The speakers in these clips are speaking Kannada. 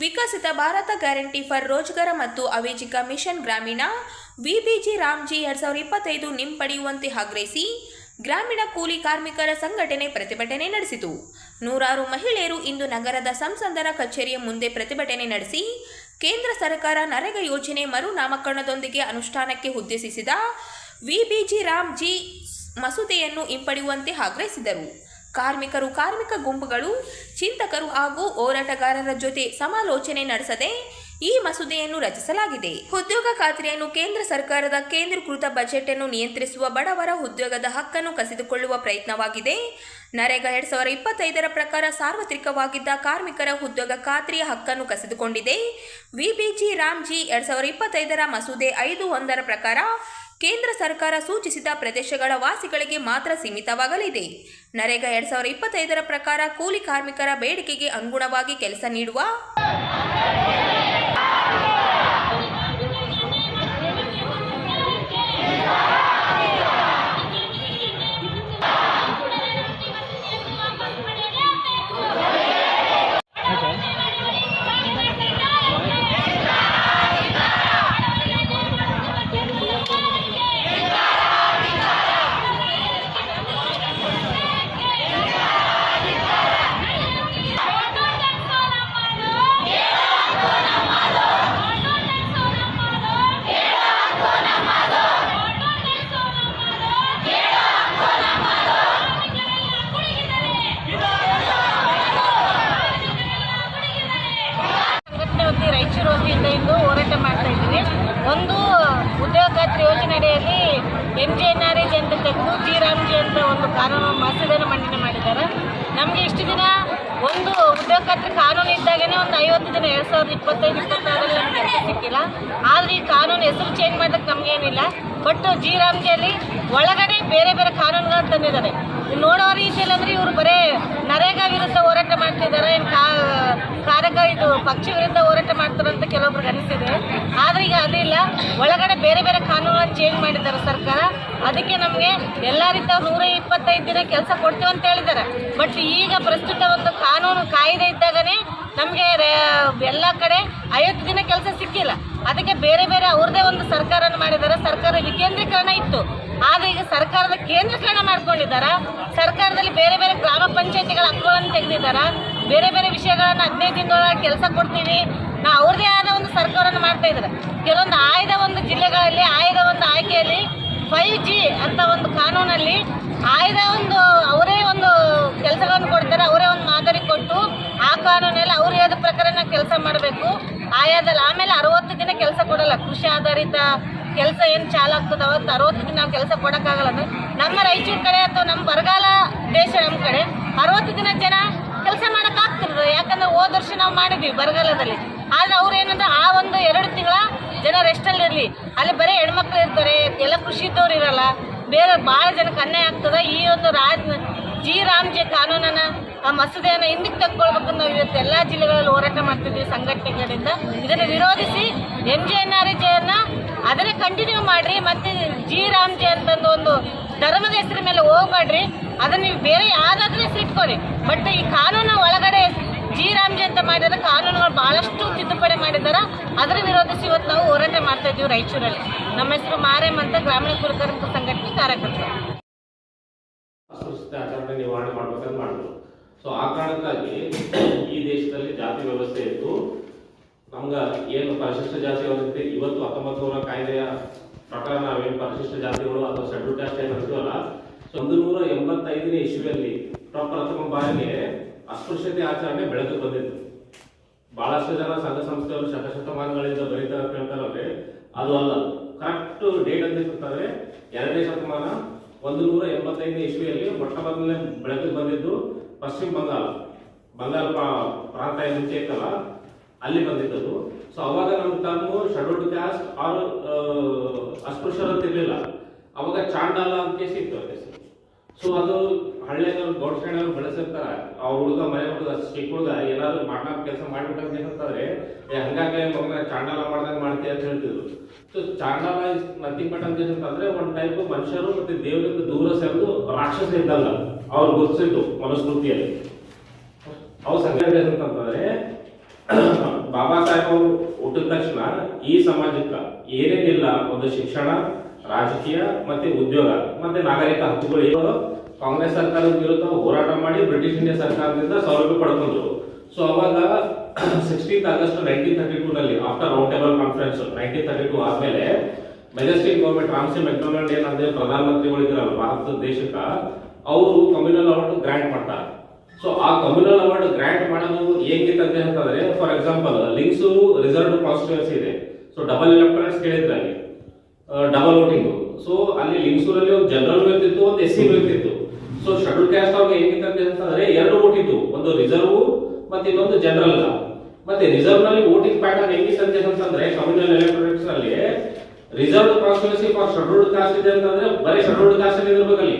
Viksit Bharat guarantee for Rozgar ಮತ್ತು ಅವೇಜಿಕ ಮಿಷನ್ ಗ್ರಾಮೀಣ, ವಿಬಿಜಿ ರಾಮ್ಜಿ ಎರಡ್ ಸಾವಿರದ ಇಪ್ಪತ್ತೈದು ನಿಂಪಡೆಯುವಂತೆ ಆಗ್ರಹಿಸಿ ಗ್ರಾಮೀಣ ಕೂಲಿ ಕಾರ್ಮಿಕರ ಸಂಘಟನೆ ಪ್ರತಿಭಟನೆ ನಡೆಸಿತು. ನೂರಾರು ಮಹಿಳೆಯರು ಇಂದು ನಗರದ ಸಂಸದರ ಕಚೇರಿಯ ಮುಂದೆ ಪ್ರತಿಭಟನೆ ನಡೆಸಿ, ಕೇಂದ್ರ ಸರ್ಕಾರ ನರೇಗಾ ಯೋಜನೆ ಮರು ನಾಮಕರಣದೊಂದಿಗೆ ಅನುಷ್ಠಾನಕ್ಕೆ ಉದ್ದೇಶಿಸಿದ ವಿಬಿಜಿ ರಾಮ್ಜಿ ಮಸೂದೆಯನ್ನು ಹಿಂಪಡೆಯುವಂತೆ ಆಗ್ರಹಿಸಿದರು. ಕಾರ್ಮಿಕರು ಕಾರ್ಮಿಕ ಗುಂಪುಗಳು, ಚಿಂತಕರು ಹಾಗೂ ಹೋರಾಟಗಾರರ ಜೊತೆ ಸಮಾಲೋಚನೆ ನಡೆಸದೆ ಈ ಮಸೂದೆಯನ್ನು ರಚಿಸಲಾಗಿದೆ. ಉದ್ಯೋಗ ಖಾತ್ರಿಯನ್ನು ಕೇಂದ್ರ ಸರ್ಕಾರದ ಕೇಂದ್ರೀಕೃತ ಬಜೆಟ್ ಅನ್ನು ನಿಯಂತ್ರಿಸುವ ಬಡವರ ಉದ್ಯೋಗದ ಹಕ್ಕನ್ನು ಕಸಿದುಕೊಳ್ಳುವ ಪ್ರಯತ್ನವಾಗಿದೆ. ನರೇಗಾ ಎರಡ್ ಸಾವಿರದ ಇಪ್ಪತ್ತೈದರ ಪ್ರಕಾರ ಸಾರ್ವತ್ರಿಕವಾಗಿದ್ದ ಕಾರ್ಮಿಕರ ಉದ್ಯೋಗ ಖಾತ್ರಿಯ ಹಕ್ಕನ್ನು ಕಸಿದುಕೊಂಡಿದೆ. ವಿಬಿಜಿ ರಾಮ್ಜಿ ಎರಡ್ ಸಾವಿರದ ಇಪ್ಪತ್ತೈದರ ಮಸೂದೆ ಐದು ಒಂದರ ಪ್ರಕಾರ ಕೇಂದ್ರ ಸರ್ಕಾರ ಸೂಚಿಸಿದ ಪ್ರದೇಶಗಳ ವಾಸಿಗಳಿಗೆ ಮಾತ್ರ ಸೀಮಿತವಾಗಲಿದೆ. ನರೇಗಾ ಎರಡ್ ಸಾವಿರದ ಇಪ್ಪತ್ತೈದರ ಪ್ರಕಾರ ಕೂಲಿ ಕಾರ್ಮಿಕರ ಬೇಡಿಕೆಗೆ ಅನುಗುಣವಾಗಿ ಕೆಲಸ ನೀಡುವ ವತಿಯಿಂದ ಇಂದು ಹೋರಾಟ ಮಾಡ್ತಾ ಇದ್ದೀವಿ. ಒಂದು ಉದ್ಯೋಗ ಖಾತ್ರಿ ಯೋಜನೆ ಅಡಿಯಲ್ಲಿ M G N R E G ಅಂತ ತೆಗೆದು ಜಿ ರಾಮ್ಜಿ ಅಂತ ಒಂದು ಕಾನೂನು ಮಸೂದೆಯನ್ನು ಮಂಡನೆ ಮಾಡಿದ್ದಾರೆ. ನಮಗೆ ಇಷ್ಟು ದಿನ ಒಂದು ಉದ್ಯೋಗ ಖಾತ್ರಿ ಕಾನೂನು ಇದ್ದಾಗನೇ ಒಂದು ಐವತ್ತು ದಿನ, ಎರಡು ಸಾವಿರದ ಇಪ್ಪತ್ತೈದು ಇಪ್ಪತ್ತಾರಲ್ಲಿ ನಮಗೆ ಸಿಕ್ಕಿಲ್ಲ. ಆದರೆ ಈ ಕಾನೂನು ಹೆಸರು ಚೇಂಜ್ ಮಾಡೋಕ್ಕೆ ನಮಗೇನಿಲ್ಲ ಬಟ್ ಜಿ ರಾಮ್ಜಿಯಲ್ಲಿ ಒಳಗಡೆ ಬೇರೆ ಬೇರೆ ಕಾನೂನುಗಳನ್ನು ತಂದಿದ್ದಾರೆ ನೋಡೋ ರೀತಿಯಲ್ಲಿ ಅಂದರೆ ಇವರು ಬರೇ ನರೇಗಾ ವಿರುದ್ಧ ಹೋರಾಟ ಮಾಡ್ತಿದ್ದಾರೆ. ಏನು ಇದು ಪಕ್ಷಿ ವಿರುದ್ಧ ಮಾಡ್ತಾರೆ ಅಂತ ಕೆಲವೊಬ್ರಿಗೆ ಅನಿಸಿದೆ. ಆದ್ರೆ ಈಗ ಅದಿಲ್ಲ ಒಳಗಡೆ ಬೇರೆ ಬೇರೆ ಕಾನೂನುಗಳನ್ನು ಚೇಂಜ್ ಮಾಡಿದ್ದಾರೆ ಸರ್ಕಾರ. ಅದಕ್ಕೆ ನಮಗೆ ಎಲ್ಲ ರೀತಿಯ ನೂರ ಇಪ್ಪತ್ತೈದು ದಿನ ಕೆಲಸ ಕೊಡ್ತೀವಿ ಅಂತ ಹೇಳಿದ್ದಾರೆ. ಬಟ್ ಈಗ ಪ್ರಸ್ತುತ ಒಂದು ಕಾನೂನು ಕಾಯ್ದೆ ಇದ್ದಾಗನೇ ನಮಗೆ ಎಲ್ಲ ಕಡೆ ಐವತ್ತು ದಿನ ಕೆಲಸ ಸಿಕ್ಕಿಲ್ಲ. ಅದಕ್ಕೆ ಬೇರೆ ಬೇರೆ ಅವ್ರದೇ ಒಂದು ಸರ್ಕಾರನ ಮಾಡಿದ್ದಾರೆ. ಸರ್ಕಾರ ವಿಕೇಂದ್ರೀಕರಣ ಇತ್ತು. ಆದ್ರೆ ಈಗ ಸರ್ಕಾರದ ಕೇಂದ್ರೀಕರಣ ಮಾಡ್ಕೊಂಡಿದ್ದಾರ? ಸರ್ಕಾರದಲ್ಲಿ ಬೇರೆ ಬೇರೆ ಗ್ರಾಮ ಪಂಚಾಯತಿಗಳ ಹಕ್ಕುಗಳನ್ನು ತೆಗೆದಿದ್ದಾರ? ಬೇರೆ ಬೇರೆ ವಿಷಯಗಳನ್ನ ಹದಿನೈದು ದಿನದೊಳಗೆ ಕೆಲಸ ಕೊಡ್ತೀವಿ. ನಾ ಅವ್ರದೇ ಆದ ಒಂದು ಸರ್ಕಾರವನ್ನು ಮಾಡ್ತಾ ಇದ್ದಾರೆ. ಕೆಲವೊಂದು ಆಯ್ದ ಒಂದು ಜಿಲ್ಲೆಗಳಲ್ಲಿ, ಆಯ್ದ ಒಂದು ಆಯ್ಕೆಯಲ್ಲಿ ಫೈವ್ ಜಿ ಅಂತ ಒಂದು ಕಾನೂನಲ್ಲಿ ಆಯ್ದ ಒಂದು ಅವರೇ ಒಂದು ಕೆಲಸಗಳನ್ನು ಕೊಡ್ತಾರೆ, ಅವರೇ ಒಂದು ಮಾದರಿ ಕೊಟ್ಟು ಆ ಕಾನೂನಲ್ಲಿ ಅವ್ರು ಯಾವ್ದು ಪ್ರಕಾರ ಕೆಲಸ ಮಾಡಬೇಕು. ಆಯಾದಲ್ಲಿ ಆಮೇಲೆ ಅರವತ್ತು ದಿನ ಕೆಲಸ ಕೊಡಲ್ಲ. ಕೃಷಿ ಆಧಾರಿತ ಕೆಲಸ ಏನು ಚಾಲು ಆಗ್ತದೆ ಅವತ್ತು ಅರವತ್ತು ದಿನ ನಾವು ಕೆಲಸ ಕೊಡೋಕ್ಕಾಗಲ್ಲ ಅಂದ್ರೆ ನಮ್ಮ ರಾಯಚೂರು ಕಡೆ ಅಥವಾ ನಮ್ಮ ಬರಗಾಲ ದೇಶ ನಮ್ಮ ಕಡೆ ಅರವತ್ತು ದಿನ ಜನ ಕೆಲಸ ಮಾಡೋಕ್ಕಾಗ್ತಿರ್ತದೆ ಯಾಕಂದ್ರೆ ಹೋದ ವರ್ಷ ನಾವು ಮಾಡಿದ್ವಿ ಬರಗಾಲದಲ್ಲಿ. ಆದ್ರೆ ಅವ್ರು ಏನಂದ್ರೆ ಆ ಒಂದು ಎರಡು ತಿಂಗಳ ಜನ ರೆಸ್ಟಲ್ಲಿ ಇರ್ಲಿ. ಅಲ್ಲಿ ಬರೀ ಹೆಣ್ಮಕ್ಳು ಇರ್ತಾರೆ, ಎಲ್ಲ ಖುಷಿ ಇದ್ದವ್ರು ಇರಲ್ಲ. ಬೇರೆ ಭಾಳ ಜನಕ್ಕೆ ಅನ್ಯಾಯ ಆಗ್ತದೆ. ಈ ಒಂದು ರಾಜ್, ಜಿ ರಾಮ್ಜಿ ಕಾನೂನನ್ನ, ಆ ಮಸೂದೆಯನ್ನು ಹಿಂದಕ್ಕೆ ತಕ್ಕೊಳ್ಬೇಕು ನಾವು ಇವತ್ತು ಎಲ್ಲ ಜಿಲ್ಲೆಗಳಲ್ಲಿ ಹೋರಾಟ ಮಾಡ್ತಿದ್ವಿ ಸಂಘಟನೆಗಳಿಂದ. ಇದನ್ನು ವಿರೋಧಿಸಿ ಎಂ ಜಿ ಎನ್ ಆರ್ ಅನ್ನ ಅದನ್ನೇ ಕಂಟಿನ್ಯೂ ಮಾಡ್ರಿ. ಮತ್ತೆ ಜಿ ರಾಮ್ಜಿ ಅಂತಂದು ಒಂದು ಧರ್ಮದ ಹೆಸರ ಮೇಲೆ ಹೋಗ್ಬಾಡ್ರಿ. ಅದನ್ನ ನೀವು ಬೇರೆ ಯಾವ್ದಾದ್ರೂ ಇಟ್ಕೊರಿ ಬಟ್ ಈ ಕಾನೂನು ಒಳಗಡೆ ಜಿ ರಾಮ್ಜಿ ಅಂತ ಮಾಡಿದ್ರೆ ಕಾನೂನುಗಳು ಬಹಳಷ್ಟು ತಿದ್ದುಪಡಿ ಮಾಡಿದ್ದಾರೆ. ಅದರ ವಿರೋಧಿಸಿ ಇವತ್ತು ನಾವು ಹೋರಾಟ ಮಾಡ್ತಾ ಇದ್ದೀವಿ ರಾಯಚೂರಲ್ಲಿ. ನಮ್ಮ ಹೆಸರು ಮಾರೇಮ್ ಅಂತ ಗ್ರಾಮೀಣ ಕುಲಕರ್ಮಿಕ ಸಂಘಟನೆ ಕಾರ್ಯಕರ್ತರು. ಆಚರಣೆ ನಿವಾರಣೆ ಮಾಡ್ಬೇಕಂತ ಮಾಡಿದ್ರು ಸೊ ಆ ಕಾರಣಕ್ಕಾಗಿ ಈ ದೇಶದಲ್ಲಿ ಜಾತಿ ವ್ಯವಸ್ಥೆ ಇತ್ತು ನಮ್ಗ ಏನು ಪರಿಶಿಷ್ಟ ಜಾತಿಯವರಂತೆ ಇವತ್ತು ಹತ್ತೊಂಬತ್ತು ನೂರ ಕಾಯ್ದೆಯ ಪ್ರಕಾರ ನಾವೇನು ಪರಿಶಿಷ್ಟ ಜಾತಿಗಳು ಅಥವಾ ಶೆಡ್ಯೂಲ್ ಕಾಸ್ಟ್ ಏನು ಅಂತೀವಲ್ಲ ಸೊ, ಒಂದು ನೂರ ಎಂಬತ್ತೈದನೇ ಇಸ್ವಿಯಲ್ಲಿ ಪ್ರಪ್ರಥಮ ಬಾರಿಗೆ ಅಸ್ಪೃಶ್ಯತೆ ಆಚರಣೆ ಬೆಳೆದು ಬಂದಿತ್ತು. ಬಹಳಷ್ಟು ಜನ ಸಂಘ ಸಂಸ್ಥೆಗಳು ಶತಶತಮಾನಗಳಿಂದ ಬರೀತಾರೆ ಅಂತ ಹೇಳ್ತಾರಲ್ರಿ ಅದು ಅಲ್ಲ ಕರೆಕ್ಟ್ ಡೇಟ್ ಅಂತ ಇರ್ತಾರೆ ಎರಡನೇ ಶತಮಾನ ಒಂದು ನೂರ ಎಂಬತ್ತೈದನೇ ಇಸ್ವಿಯಲ್ಲಿ ಮೊಟ್ಟ ಮೊದಲನೇ ಬೆಳೆದು ಬಂದಿದ್ದು ಪಶ್ಚಿಮ ಬಂಗಾಳ. ಬಂಗಾಳ ಪ್ರಾ- ಪ್ರಾಂತ ಮುಂಚೆ ಇತ್ತಲ್ಲ ಅಲ್ಲಿ ಬಂದಿದ್ದದು. ಸೊ ಅವಾಗ ನಮ್ಮ ತಾನು ಶೆಡ್ಯೂಲ್ಡ್ ಕ್ಯಾಸ್ಟ್ ಆರು ಅಸ್ಪೃಶ್ಯರು ಇರಲಿಲ್ಲ ಅವಾಗ ಚಾಂಡಾಲ ಅಂತ ಕೇಸ್ ಇತ್ತು ಸೊ ಅದು ಹಳ್ಳಿಯವರು ಶ್ರೇಣಿಯವರು ಬೆಳೆಸಿರ್ತಾರ. ಆ ಹುಡುಗ, ಮನೆ ಹುಡುಗ, ಚಿಕ್ಕ ಹುಡುಗ, ಏನಾದ್ರು ಮಾಡ್ಲಾಕ ಕೆಲಸ ಮಾಡ್ಬಿಟ್ಟಂತ ಹೇಳ್ತಾರೆ ಏ ಹಂಗಾಗಿ ಮಗನ ಚಾಂಡಾಲ ಮಾಡ್ದಂಗೆ ಮಾಡ್ತೀಯ ಅಂತ ಹೇಳ್ತಿದ್ರು. ಸೊ ಚಾಂಡಾಲ ಇಸ್ ನಥಿಂಗ್ ಬಟ್ ಅಂತ ಏನಂತಂದ್ರೆ ಒಂದ್ ಟೈಪ್ ಮನುಷ್ಯರು ಮತ್ತೆ ದೇವರಿಂದ ದೂರ ಸೇರಿದು ರಾಕ್ಷಸ ಇದ್ದಲ್ಲ. ಅವ್ರು ಗೊತ್ತಿದ್ದು ಮನುಸ್ಮೃತಿಯಲ್ಲಿ ಅವ್ರ ಸಂಘಟನೆ ಅಂತಂದ್ರೆ ಬಾಬಾ ಸಾಹೇಬ್ ಅವರು ಹುಟ್ಟಿದ ತಕ್ಷಣ ಈ ಸಮಾಜಕ್ಕೆ ಏನೇನಿಲ್ಲ, ಒಂದು ಶಿಕ್ಷಣ, ರಾಜಕೀಯ ಮತ್ತೆ ಉದ್ಯೋಗ, ಮತ್ತೆ ನಾಗರಿಕ ಹಕ್ಕುಗಳು ಕಾಂಗ್ರೆಸ್ ಸರ್ಕಾರದ ವಿರುದ್ಧ ಹೋರಾಟ ಮಾಡಿ ಬ್ರಿಟಿಷ್ ಇಂಡಿಯಾ ಸರ್ಕಾರದಿಂದ ಸೌಲಭ್ಯ ಪಡ್ಕೊಂಡ್ರು. ಸೊ ಅವಾಗ sixteen August nineteen thirty two ನಲ್ಲಿ after round table conference nineteen thirty two ಆದ್ಮೇಲೆ ಮೆಜೆಸ್ಟಿಕ್ ಗೌರ್ಮೆಂಟ್ ರಾಮ್ಸಿ ಮೆಕ್ಡೊನಾಲ್ಡ್ ಏನಂದ್ರೆ ಪ್ರಧಾನಮಂತ್ರಿಗಳು ಇದ್ರಲ್ಲ ಭಾರತ ದೇಶಕ್ಕೆ, ಅವರು ಕಮ್ಯುನಲ್ ಅವಾರ್ಡ್ ಗ್ರಾಂಟ್ ಮಾಡ್ತಾರೆ. ಸೊ ಆ ಕಮ್ಯುನಲ್ ಅವಾರ್ಡ್ ಗ್ರಾಂಟ್ ಮಾಡೋದು ಹೇಗಿತ್ತಂತೆ ಅಂತ ಹೇಳ್ತಂದ್ರೆ for example links reserve constituency ಇದೆ. ಸೊ ಡಬಲ್ ಎಲೆಕ್ಟ್ರಾನಿಕ್ಸ್ ಕೇಳಿದ್ರೆ ಅಲ್ಲಿ ಡಬಲ್ ವೋಟಿಂಗ್ ಸೊ ಅಲ್ಲಿ ಲಿಂಗ್ಸೂರಲ್ಲಿ ಒಂದು ಜನರಲ್ ಇರ್ತಿತ್ತು ಒಂದು ಎಸ್ ಸಿ ಇರ್ತಿತ್ತು ಸೊ ಶೆಡ್ಯೂಲ್ ಕ್ಯಾಸ್ಟ್ ಅವ್ರಿಗೆ ಅಂತ ಹೇಳ್ತಂದ್ರೆ ಎರಡು ವೋಟ್ ಇತ್ತು ಒಂದು ರಿಸರ್ವ್ ಮತ್ತೆ ಇನ್ನೊಂದು ಜನರಲ್ ಮತ್ತೆ ರಿಸರ್ವ್ನಲ್ಲಿ ವೋಟಿಂಗ್ ಪ್ಯಾಟರ್ನ್ ಹೆಂಗಿತ್ತು ಅಂತಂದ್ರೆ communal ಎಲೆಕ್ಟ್ರಾನಿಕ್ಸ್ನಲ್ಲಿ reserve constituency for scheduled caste ಇದೆ ಅಂತಂದ್ರೆ ಬರೀ ಶೆಡ್ಯೂಲ್ಡ್ ಕಾಸ್ಟ್ ಅಲ್ಲಿ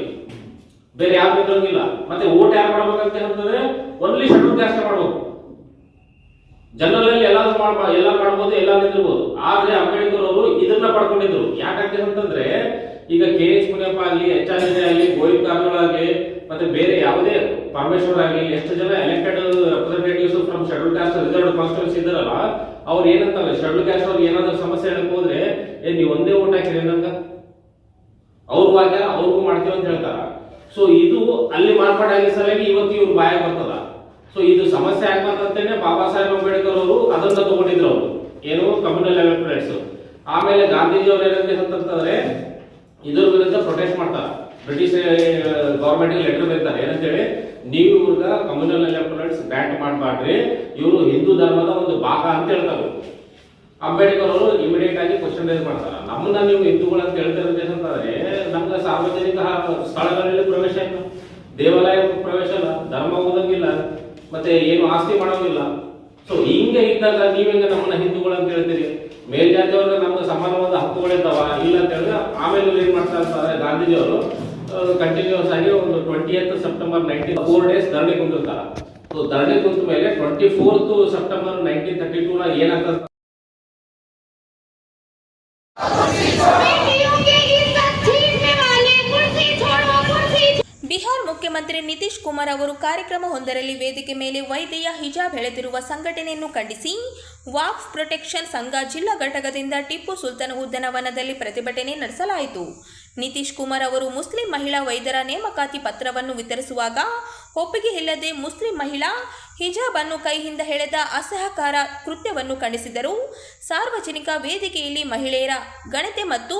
ಬೇರೆ ಯಾರು ಬೇಕಾಗಿಲ್ಲ ಮತ್ತೆ ಓಟ್ ಯಾರು ಮಾಡ್ಬೇಕಂತ ಹೇಳ್ತಾರೆ ಒನ್ಲಿ ಶೆಡ್ಯೂಲ್ ಕ್ಯಾಸ್ಟ್ ಮಾಡ್ಬೇಕು ಜನರಲ್ ಅಲ್ಲಿ ಎಲ್ಲ ಎಲ್ಲ ಮಾಡ್ಬೋದು ಎಲ್ಲ ನಿಂದಿರ್ಬೋದು. ಆದ್ರೆ ಅಂಬೇಡ್ಕರ್ ಅವರು ಇದನ್ನ ಪಡ್ಕೊಂಡಿದ್ರು. ಯಾಕಂತಂದ್ರೆ ಅಂತಂದ್ರೆ ಈಗ ಕೆ ಎಚ್ ಮುನಿಯಪ್ಪ ಆಗಲಿ, ಎಚ್ ಆರ್ ಆಗಲಿ, ಗೋವಿಂದ ಆಗಲಿ, ಮತ್ತೆ ಬೇರೆ ಯಾವುದೇ ಪರಮೇಶ್ವರ್ ಆಗಲಿ, ಎಷ್ಟು ಜನ elected representatives from schedule caste reserve constituency ಇದ್ದಾರಲ್ಲ, ಅವ್ರು ಏನಂತಾರೆ ಶೆಡ್ಯೂಲ್ ಕಾಸ್ಟ್ ಅವ್ರಿಗೆ ಏನಾದ್ರೂ ಸಮಸ್ಯೆ ಹೇಳಕ್ ಹೋದ್ರೆ, ಏ, ನೀವು ಒಂದೇ ಓಟ್ ಹಾಕಿರಿ ನಂಗ. ಅವ್ರ ವಾಕ್ಯ ಅವ್ರಿಗೂ ಮಾಡ್ತೀವಿ ಅಂತ ಹೇಳ್ತಾರ. ಸೊ ಇದು ಅಲ್ಲಿ ಮಾರ್ಪಾಡಾಗಿ ಸಲಾಗಿ ಇವತ್ತು ಇವ್ರ ಬಾಯ ಬರ್ತದ. ಸೊ ಇದು ಸಮಸ್ಯೆ ಆಗ್ಬಾರ್ದಂತೇನೆ ಬಾಬಾ ಸಾಹೇಬ್ ಅಂಬೇಡ್ಕರ್ ಅವರು ಅದನ್ನ ತಗೊಂಡಿದ್ರು ಅವರು. ಏನು ಕಮ್ಯುನಲ್ ಎಲೆಕ್ಟ್ರೇಟ್ಸ್ ಆಮೇಲೆ ಗಾಂಧೀಜಿ ಅವ್ರು ಏನಂತ ಇದ್ರ ವಿರುದ್ಧ ಪ್ರೊಟೆಸ್ಟ್ ಮಾಡ್ತಾರ ಬ್ರಿಟಿಷ್ ಗವರ್ಮೆಂಟ್ ಲೆಟರ್ ಬರೀತಾರೆ. ಏನಂತೇಳಿ, ನೀವು ಇವ್ರಗ ಕಮ್ಯುನಲ್ ಎಲೆಕ್ಟ್ರಾನಿಕ್ಸ್ ಗ್ರಾಂಟ್ ಮಾಡಬಾರ್ದ್ರಿ. ಇವರು ಹಿಂದೂ ಧರ್ಮದ ಒಂದು ಭಾಗ ಅಂತ ಹೇಳ್ತಾರೆ. ಅಂಬೇಡ್ಕರ್ ಅವರು ಇಮಿಡಿಯೇಟ್ ಆಗಿ ಕ್ವಶನ್ ರೈಸ್ ಮಾಡ್ತಾರೆ. ನಮ್ಮನ್ನ ನೀವು ಹಿಂದೂಗಳು ಅಂತ ಹೇಳ್ತಿರೋದು ಏನಂತಂದ್ರೆ, ನಮ್ಗೆ ಸಾರ್ವಜನಿಕ ಸ್ಥಳಗಳಲ್ಲಿ ಪ್ರವೇಶ ಇಲ್ಲ. ದೇವಾಲಯ ಪ್ರವೇಶ ಇಲ್ಲ. ಧರ್ಮ ಓದಂಗಿಲ್ಲ. ಮತ್ತೆ ಏನು ಆಸ್ತಿ ಮಾಡೋಂಗಿಲ್ಲ. ಸೊ ಹಿಂಗೆ ಇದ್ದಾಗ ನೀವ್ ಹೆಂಗ ನಮ್ಮನ್ನ ಹಿಂದೂಗಳು ಅಂತ ಹೇಳ್ತೀರಿ? ಮೇಲ್ಜಾತಿಯವ್ರಿಗೆ ನಮ್ಗೆ ಸಮಾನವಾದ ಹಕ್ಕುಗಳಿದ್ದಾವ ಇಲ್ಲ ಅಂತ ಹೇಳಿದ್ರೆ ಆಮೇಲೆ ಏನ್ ಮಾಡ್ತಾರೆ ಅಂತಂದ್ರೆ ಗಾಂಧೀಜಿಯವರು ಕಂಟಿನ್ಯೂಸ್ ಆಗಿ ಒಂದು twenty eighth September nineteen four days ಧರಣಿ ಕುಂತಿರ್ತಾರೆ ಸೊ ಧರಣಿ ಕುಂತ ಮೇಲೆ twenty fourth September nineteen thirty two ನ ಏನಾಗ್ತದೆ? ಮುಖ್ಯಮಂತ್ರಿ ನಿತೀಶ್ ಕುಮಾರ್ ಅವರು ಕಾರ್ಯಕ್ರಮವೊಂದರಲ್ಲಿ ವೇದಿಕೆ ಮೇಲೆ ವೈದ್ಯೆಯ ಹಿಜಾಬ್ ಎಳೆದಿರುವ ಸಂಘಟನೆಯನ್ನು ಖಂಡಿಸಿ ವಾಕ್ಸ್ ಪ್ರೊಟೆಕ್ಷನ್ ಸಂಘ ಜಿಲ್ಲಾ ಘಟಕದಿಂದ ಟಿಪ್ಪು ಸುಲ್ತಾನ್ ಉದ್ಯಾನವನದಲ್ಲಿ ಪ್ರತಿಭಟನೆ ನಡೆಸಲಾಯಿತು. ನಿತೀಶ್ ಕುಮಾರ್ ಅವರು ಮುಸ್ಲಿಂ ಮಹಿಳಾ ವೈದ್ಯರ ನೇಮಕಾತಿ ಪತ್ರವನ್ನು ವಿತರಿಸುವಾಗ ಒಪ್ಪಿಗೆ ಇಲ್ಲದೆ ಮುಸ್ಲಿಂ ಮಹಿಳಾ ಹಿಜಾಬ್ ಅನ್ನು ಕೈಯಿಂದ ಹೆಳೆದ ಅಸಹಕಾರ ಕೃತ್ಯವನ್ನು ಖಂಡಿಸಿದರು. ಸಾರ್ವಜನಿಕ ವೇದಿಕೆಯಲ್ಲಿ ಮಹಿಳೆಯರ ಗಣತೆ ಮತ್ತು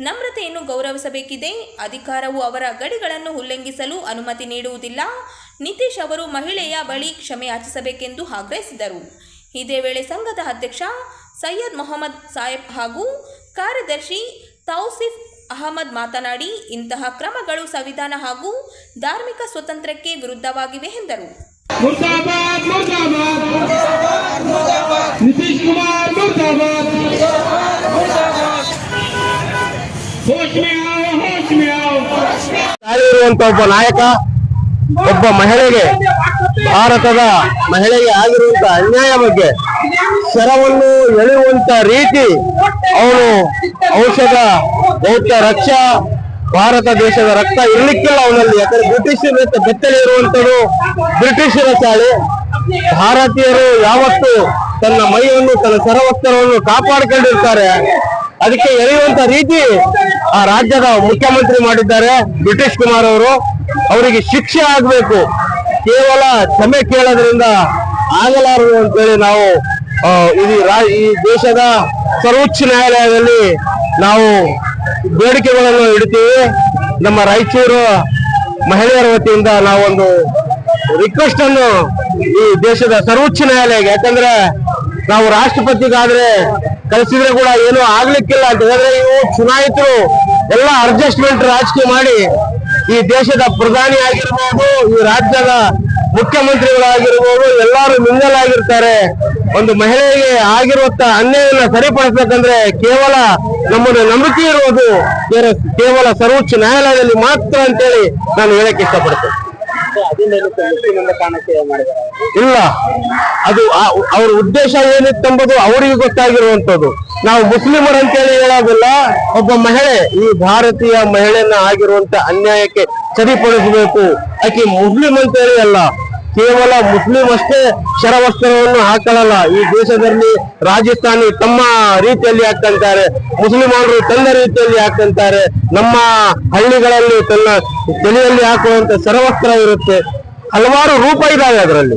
ನಮ್ರತೆಯನ್ನು ಗೌರವಿಸಬೇಕಿದೆ. ಅಧಿಕಾರವು ಅವರ ಗಡಿಗಳನ್ನು ಉಲ್ಲಂಘಿಸಲು ಅನುಮತಿ ನೀಡುವುದಿಲ್ಲ. ನಿತೀಶ್ ಅವರು ಮಹಿಳೆಯ ಬಳಿ ಕ್ಷಮೆ ಯಾಚಿಸಬೇಕೆಂದು ಆಗ್ರಹಿಸಿದರು. ಇದೇ ವೇಳೆ ಸಂಘದ ಅಧ್ಯಕ್ಷ ಸೈಯದ್ ಮೊಹಮ್ಮದ್ ಸಾಹೇಬ್ ಹಾಗೂ ಕಾರ್ಯದರ್ಶಿ ತೌಸಿಫ್ ಅಹಮದ್ ಮಾತನಾಡಿ ಇಂತಹ ಕ್ರಮಗಳು ಸಂವಿಧಾನ ಹಾಗೂ ಧಾರ್ಮಿಕ ಸ್ವತಂತ್ರಕ್ಕೆ ವಿರುದ್ಧವಾಗಿವೆ ಎಂದರು. ಒಬ್ಬ ನಾಯಕ ಒಬ್ಬ ಮಹಿಳೆಗೆ ಭಾರತದ ಮಹಿಳೆಗೆ ಆಗಿರುವಂತಹ ಅನ್ಯಾಯ ಬಗ್ಗೆ ಶರವನ್ನು ಎಳೆಯುವಂತ ರೀತಿ ಅವನು ಔಷಧ ಬೌದ್ಧ ರಕ್ಷ ಭಾರತ ದೇಶದ ರಕ್ತ ಇರ್ಲಿಕ್ಕಿಲ್ಲ ಅವನಲ್ಲಿ. ಯಾಕಂದ್ರೆ ಬ್ರಿಟಿಷರ ಬೆತ್ತಲೆ ಇರುವಂತದ್ದು ಬ್ರಿಟಿಷರ ಚಾಳಿ ಭಾರತೀಯರು ಯಾವತ್ತು ತನ್ನ ಮೈಯನ್ನು, ತನ್ನ ಸರವಸ್ತ್ರವನ್ನು ಕಾಪಾಡಿಕೊಂಡಿರ್ತಾರೆ. ಅದಕ್ಕೆ ಎಳೆಯುವಂತ ರೀತಿ ಆ ರಾಜ್ಯದ ಮುಖ್ಯಮಂತ್ರಿ ಮಾಡಿದ್ದಾರೆ ಬ್ರಿಟಿಷ್ ಕುಮಾರ್ ಅವರು. ಅವರಿಗೆ ಶಿಕ್ಷೆ ಆಗ್ಬೇಕು. ಕೇವಲ ಕ್ಷಮೆ ಕೇಳೋದ್ರಿಂದ ಆಗಲಾರದು ಅಂತೇಳಿ ನಾವು ಈ ದೇಶದ ಸರ್ವೋಚ್ಚ ನ್ಯಾಯಾಲಯದಲ್ಲಿ ನಾವು ಬೇಡಿಕೆಗಳನ್ನು ಇಡ್ತೀವಿ ನಮ್ಮ ರಾಯಚೂರು ಮಹಿಳೆಯರ ವತಿಯಿಂದ ನಾವೊಂದು ರಿಕ್ವೆಸ್ಟ್ ಅನ್ನು ಈ ದೇಶದ ಸರ್ವೋಚ್ಚ ನ್ಯಾಯಾಲಯಕ್ಕೆ, ಯಾಕಂದ್ರೆ ನಾವು ರಾಷ್ಟ್ರಪತಿಗಾದ್ರೆ ಕಲಿಸಿದ್ರೆ ಕೂಡ ಏನು ಆಗ್ಲಿಕ್ಕಿಲ್ಲ ಅಂತ ಹೇಳಿದ್ರೆ ಇವು ಚುನಾಯಿತರು ಎಲ್ಲ ಅಡ್ಜಸ್ಟ್ಮೆಂಟ್ ರಾಜಕೀಯ ಮಾಡಿ ಈ ದೇಶದ ಪ್ರಧಾನಿ ಆಗಿರ್ಬೋದು ಈ ರಾಜ್ಯದ ಮುಖ್ಯಮಂತ್ರಿಗಳಾಗಿರ್ಬೋದು, ಎಲ್ಲರೂ ಮಿಂಗಲಾಗಿರ್ತಾರೆ. ಒಂದು ಮಹಿಳೆಗೆ ಆಗಿರುವಂತ ಅನ್ಯಾಯನ ಸರಿಪಡಿಸ್ಬೇಕಂದ್ರೆ ಕೇವಲ ನಮ್ಮನ್ನು ನಂಬಿಕೆ ಇರುವುದು ಕೇವಲ ಸರ್ವೋಚ್ಚ ನ್ಯಾಯಾಲಯದಲ್ಲಿ ಮಾತ್ರ ಅಂತೇಳಿ ನಾನು ಹೇಳಕ್ ಇಷ್ಟಪಡ್ತೇನೆ. ಇಲ್ಲ, ಅದು ಅವ್ರ ಉದ್ದೇಶ ಏನಿತ್ತೆಂಬುದು ಅವರಿಗೆ ಗೊತ್ತಾಗಿರುವಂತದ್ದು ನಾವು ಮುಸ್ಲಿಮರು ಅಂತೇಳಿ ಹೇಳೋದಿಲ್ಲ, ಒಬ್ಬ ಮಹಿಳೆ, ಈ ಭಾರತೀಯ ಮಹಿಳೆಯನ್ನ ಆಗಿರುವಂತ ಅನ್ಯಾಯಕ್ಕೆ ಸರಿಪಡಿಸಬೇಕು, ಆಕೆ ಮುಸ್ಲಿಂ ಅಂತೇಳಿ ಅಲ್ಲ. ಕೇವಲ ಮುಸ್ಲಿಂ ಅಷ್ಟೇ ಶರವಸ್ತ್ರವನ್ನು ಹಾಕೊಳ್ಳಲ್ಲ ಈ ದೇಶದಲ್ಲಿ ರಾಜಸ್ಥಾನಿ ತಮ್ಮ ರೀತಿಯಲ್ಲಿ ಹಾಕಂತಾರೆ ಮುಸ್ಲಿಮರು ತನ್ನ ರೀತಿಯಲ್ಲಿ ಹಾಕಂತಾರೆ ನಮ್ಮ ಹಳ್ಳಿಗಳಲ್ಲಿ ತನ್ನ ತಲೆಯಲ್ಲಿ ಹಾಕುವಂತ ಶರವಸ್ತ್ರ ಇರುತ್ತೆ. ಹಲವಾರು ರೂಪ ಇದಾವೆ ಅದರಲ್ಲಿ.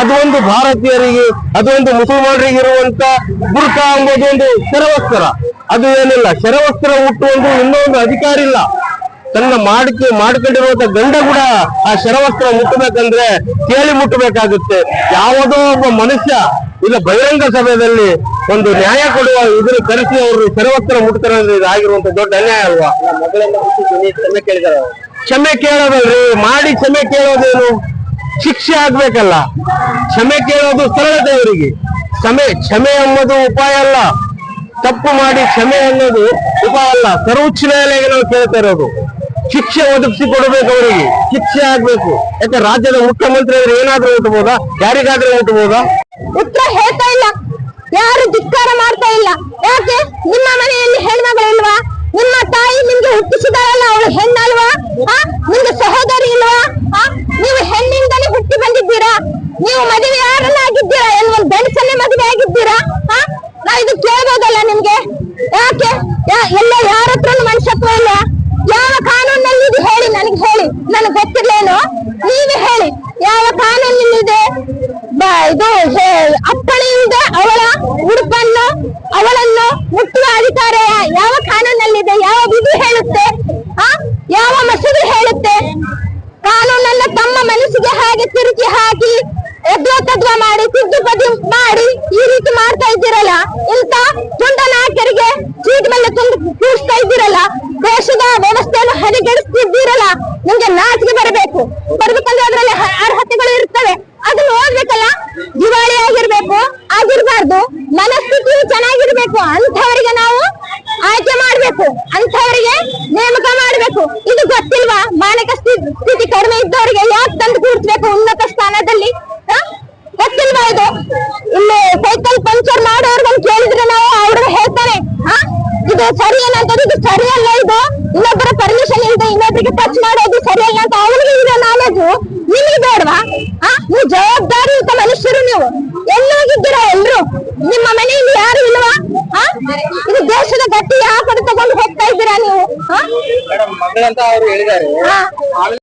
ಅದು ಒಂದು ಭಾರತೀಯರಿಗೆ, ಅದು ಒಂದು ಮುಸಲ್ಮಾನರಿಗೆ ಇರುವಂತ ಬುರ್ಕ ಎಂಬುದು ಒಂದು ಶರವಸ್ತ್ರ. ಅದು ಏನಿಲ್ಲ. ಶರವಸ್ತ್ರ ಹುಟ್ಟುವಂದು ಇನ್ನೊಂದು ಅಧಿಕಾರ ಇಲ್ಲ. ತನ್ನ ಮಾಡಿಕೆ, ಮಾಡ್ಕೊಂಡಿರುವಂತ ಗಂಡ ಕೂಡ ಆ ಶರವಸ್ತ್ರ ಮುಟ್ಟಬೇಕಂದ್ರೆ ಕೇಳಿ ಮುಟ್ಟಬೇಕಾಗುತ್ತೆ. ಯಾವುದೋ ಒಬ್ಬ ಮನುಷ್ಯ, ಇಲ್ಲ ಬಹಿರಂಗ ಸಭೆಯಲ್ಲಿ ಒಂದು ನ್ಯಾಯ ಕೊಡುವ ಇದನ್ನು ಕರೆಸಿ ಅವರು ಶರವಸ್ತ್ರ ಮುಟ್ತಾರೆ ಅಂದ್ರೆ ಇದಾಗಿರುವಂತ ದೊಡ್ಡ ಅನ್ಯಾಯ ಅಲ್ವಾ? ಕ್ಷಮೆ ಕೇಳಿದಾರೆ ಕ್ಷಮೆ ಕೇಳೋದಲ್ರಿ, ಮಾಡಿ ಕ್ಷಮೆ ಕೇಳೋದೇನು? ಶಿಕ್ಷೆ ಆಗ್ಬೇಕಲ್ಲ. ಕ್ಷಮೆ ಕೇಳೋದು ಸರಳತೆ ಅವರಿಗೆ. ಕ್ಷಮೆ ಕ್ಷಮೆ ಅನ್ನೋದು ಉಪಾಯ ಅಲ್ಲ. ತಪ್ಪು ಮಾಡಿ ಕ್ಷಮೆ ಅನ್ನೋದು ಉಪಾಯ ಅಲ್ಲ. ಸರ್ವೋಚ್ಚ ನ್ಯಾಯಾಲಯಕ್ಕೆ ನಾವು ಕೇಳ್ತಾ ಇರೋದು. ಶಿಕ್ಷೆ ಒದಗಿಸಿ ಕೊಡಬೇಕು ಅವರಿಗೆ. ಶಿಕ್ಷೆ ಆಗ್ಬೇಕು. ಯಾಕೆ ರಾಜ್ಯದ ಮುಖ್ಯಮಂತ್ರಿ ಅವರು ಏನಾದ್ರೂ ಹುಟ್ಟಬಹುದಾ ಯಾರಿಗಾದ್ರೂ ಹುಟ್ಟಬಹುದಾ ಉತ್ತರ ಹೇಳ್ತಾ ಇಲ್ಲ. ಯಾರು ಧಿಕ್ಕಾರ ಮಾಡ್ತಾ ಇಲ್ಲ. ಯಾಕೆ? ನಿಮ್ಮ ಮನೆಯಲ್ಲಿ ಹೆಣ್ಮಗಳಿಲ್ವಾ? ನಿಮ್ಮ ತಾಯಿ ನಿಮ್ಗೆ ಹುಟ್ಟಿಸಿದಾರಲ್ಲ ಅವಳು ಹೆಣ್ಣಲ್ವಾ? ನಿಮ್ಗೆ ಸಹೋದರಿ ಇಲ್ವಾ? ನೀವು ಹೆಣ್ಣಿಂದಲೇ ಹುಟ್ಟಿ ಬಂದಿದ್ದೀರಾ? ನೀವು ಮದುವೆ ಯಾರನ್ನ ಆಗಿದ್ದೀರಾ? ಎಲ್ಲ ಒಂದು ಗಂಡಸನ್ನೇ ಮದುವೆ ಆಗಿದ್ದೀರಾ? ನಾ ಇದು ಕೇಳ್ಬೋದಲ್ಲ ನಿಮ್ಗೆ? ಯಾಕೆ? ಎಲ್ಲ ಯಾರ ಹತ್ರನು ಮನುಷ್ಯತ್ವ ಇಲ್ಲ ಯಾವ ಕಾನೂನಲ್ಲಿ ಇದು ಹೇಳಿ ನನಗೆ ಹೇಳಿ ನನಗೆ ಗೊತ್ತಿರ್ಲೇನು? ನೀವೇ ಹೇಳಿ. ಯಾವ ಕಾನೂನಿನಿದೆ? ಇದು ಅಪ್ಪಣೆಯಿಂದ ಅವಳ ಉಡುಪನ್ನು, ಅವಳನ್ನು ಮುಟ್ಟುವ ಅಧಿಕಾರ ಯಾವ ಕಾನೂನಲ್ಲಿದೆ? ಯಾವ ವಿಧಿ ಹೇಳುತ್ತೆ? ಆ, ಯಾವ ಮಸೂದೆ ಹೇಳುತ್ತೆ? ಕಾನೂನನ್ನ ತಮ್ಮ ಮನಸ್ಸಿಗೆ ಹಾಗೆ ತಿರುಗಿ ಹಾಕಿ ಎದ್ವ ತದ್ವ ಮಾಡಿ, ತಿದ್ದುಪದಿ ಮಾಡಿ ಈ ರೀತಿ ಮಾಡ್ತಾ ಇದ್ದೀರಲ್ಲ? ಇಂತ ತುಂಡ ನಾಯಕರಿಗೆ ಸೀಟ್ ಮೇಲೆ ತುಂಡು ಕೂಡಿಸ್ತಾ ಇದ್ದೀರಲ್ಲ? ದೇಶದ ವ್ಯವಸ್ಥೆಯನ್ನು ಹದಗೆಡಿಸ್ತಿದ್ದೀರಲ್ಲ? ನಿಮ್ಗೆ ನಾಚಿಕೆ ಬರಬೇಕು. ಬರ್ಬೇಕಂದ್ರೆ ಅದ್ರಲ್ಲಿ ಅರ್ಹತೆಗಳು ಇರ್ತವೆ. ಅದನ್ನ ಓದ್ಬೇಕಲ್ಲ ದಿವಾಳಿ ಆಗಿರ್ಬೇಕು, ಆಗಿರ್ಬಾರ್ದು, ಮನಸ್ಥಿತಿ ಚೆನ್ನಾಗಿರ್ಬೇಕು ಅಂತವರಿಗೆ ನಾವು ಆಯ್ಕೆ ಮಾಡ್ಬೇಕು. ಅಂತವರಿಗೆ ನೇಮಕ ಮಾಡ್ಬೇಕು. ಇದು ಗೊತ್ತಿಲ್ವಾ? ಮಾನಕ ಸ್ಥಿ- ಸ್ಥಿತಿ ಕಡಿಮೆ ಇದ್ದವರಿಗೆ ಯಾಕೆ ತಂದು ಕೂರ್ಸ್ಬೇಕು ಉನ್ನತ ಸ್ಥಾನದಲ್ಲಿ? ಗೊತ್ತಿಲ್ವಾ ಇದು? ಇಲ್ಲಿ ಸೈಕಲ್ ಪಂಚರ್ ಮಾಡೋರ್ಗನ್ ಕೇಳಿದ್ರೆ ನಾವು ಅವ್ರಿಗೆ ಹೇಳ್ತಾರೆ? ಇದು ಸರಿ ಏನಂತದ್ದು ಇದು ಸರಿಯಲ್ಲ ಇದು ಇನ್ನೊಬ್ಬರ ಪರ್ಮಿಷನ್ ಇಲ್ಲದೆ ಇನ್ನೊಬ್ಬರಿಗೆ ಟಚ್ ಮಾಡೋದು ಸರಿಯಲ್ಲ ಅಂತ ಅವ್ರಿಗೆ ಇರೋ ನಾಲೆಜು ನಿಮಗೆ ಬೇಡವಾ ಆ ನೀವು ಜವಾಬ್ದಾರಿಯುತ ಮನುಷ್ಯರು ನೀವು ಎಲ್ಲೋಗಿದ್ದೀರಾ ಎಲ್ರು ನಿಮ್ಮ ಮನೆಯಲ್ಲಿ ಯಾರು ಇಲ್ವಾ ಆ ಇದು ದೇಶದ ಮಗಳಂತ ಅವರು ಹೇಳಿದ್ದಾರೆ?